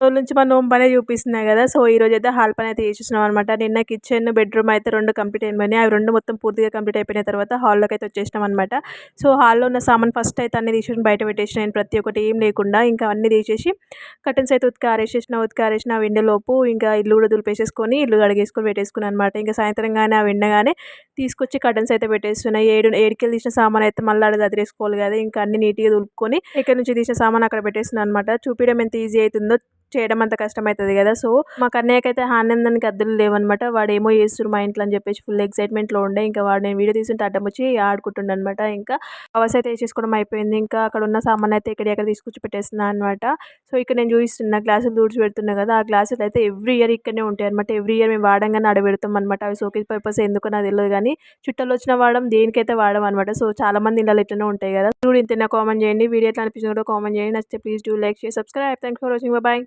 రోజుల నుంచి మన రూమ్ పనే చూపిస్తున్నాయి కదా. సో ఈ రోజు అయితే హాల్ పని అయితే చేసేసినాం అనమాట నిన్న కిచెన్ బెడ్రూమ్ అయితే రెండు కంప్లీట్ అయిపోయినాయి అవి రెండు మొత్తం పూర్తిగా కంప్లీట్ అయిపోయిన తర్వాత హాల్లోకి అయితే వచ్చేసినాం అనమాట సో హాల్లో ఉన్న సామాన్ ఫస్ట్ అయితే అన్ని తీసేసి బయట పెట్టేసిన నేను ప్రతి ఒక్కటి ఏం లేకుండా ఇంకా అన్ని తీసేసి కటన్స్ అయితే ఉతికి ఆరేసేసిన ఉతికి ఆరేసిన లోపు ఇంకా ఇల్లు కూడా దులిపేసేసుకొని ఇల్లు కడిగేసుకొని పెట్టేసుకున్నాను అనమాట ఇంకా సాయంత్రం కానీ ఆ విండగానే తీసుకొచ్చి కర్టన్స్ అయితే పెట్టేస్తున్నాయి ఏడు ఏడుకెళ్ళి తీసిన సామాన్ అయితే మళ్ళీ అది అదిరేసుకోవాలి కదా ఇంకా అన్ని నీట్గా దులుపుకొని ఇక్కడ నుంచి తీసిన సామాన్ అక్కడ పెట్టేస్తున్నాను అనమాట చూపించడం ఎంత ఈజీ అవుతుందో చేయడం అంత కష్టమవుతుంది కదా. సో మా కన్నయ్యకి అయితే ఆనందానికి అద్దెలు లేవన్నమాట. వాడు ఏమో చేస్తున్నారు మా ఇంట్లో అని చెప్పేసి ఫుల్ ఎక్సైట్మెంట్లో ఉండే. ఇంకా వాడు నేను వీడియో తీసుకుంటే అడ్డం వచ్చి ఆడుకుంటుండే అనమాట ఇంకా అవసరం అయితే వేసేసుకోవడం అయిపోయింది. ఇంకా అక్కడ ఉన్న సామాన్ అయితే ఇక్కడ ఎక్కడ తీసుకొచ్చి పెట్టేస్తున్నా అనమాట సో ఇక్కడ నేను చూపిస్తున్న గ్లాసులు దూడ్చి పెడుతున్నా కదా ఆ గ్లాసులు అయితే ఎవ్రీ ఇయర్ ఇక్కడనే ఉంటాయి అనమాట ఎవ్రీ ఇయర్ మేము వాడంగానే ఆడ పెడతాం అనమాట అవి సోకేజ్ పర్పస్ ఎందుకు నాకు తెలియదు కానీ చుట్టాలు వచ్చిన వాడడం దేనికైతే వాడడం అనమాట సో చాలా మంది ఇళ్ళలో ఇట్లనే ఉంటాయి కదా. చూడు ఇంత కామెంట్ చేయండి. వీడియో ఎట్లా అనిపించింది కూడా కామెంట్ చేయండి. నచ్చితే ప్లీజ్ డూ లైక్ చేసి subscribe. Thanks for watching. Bye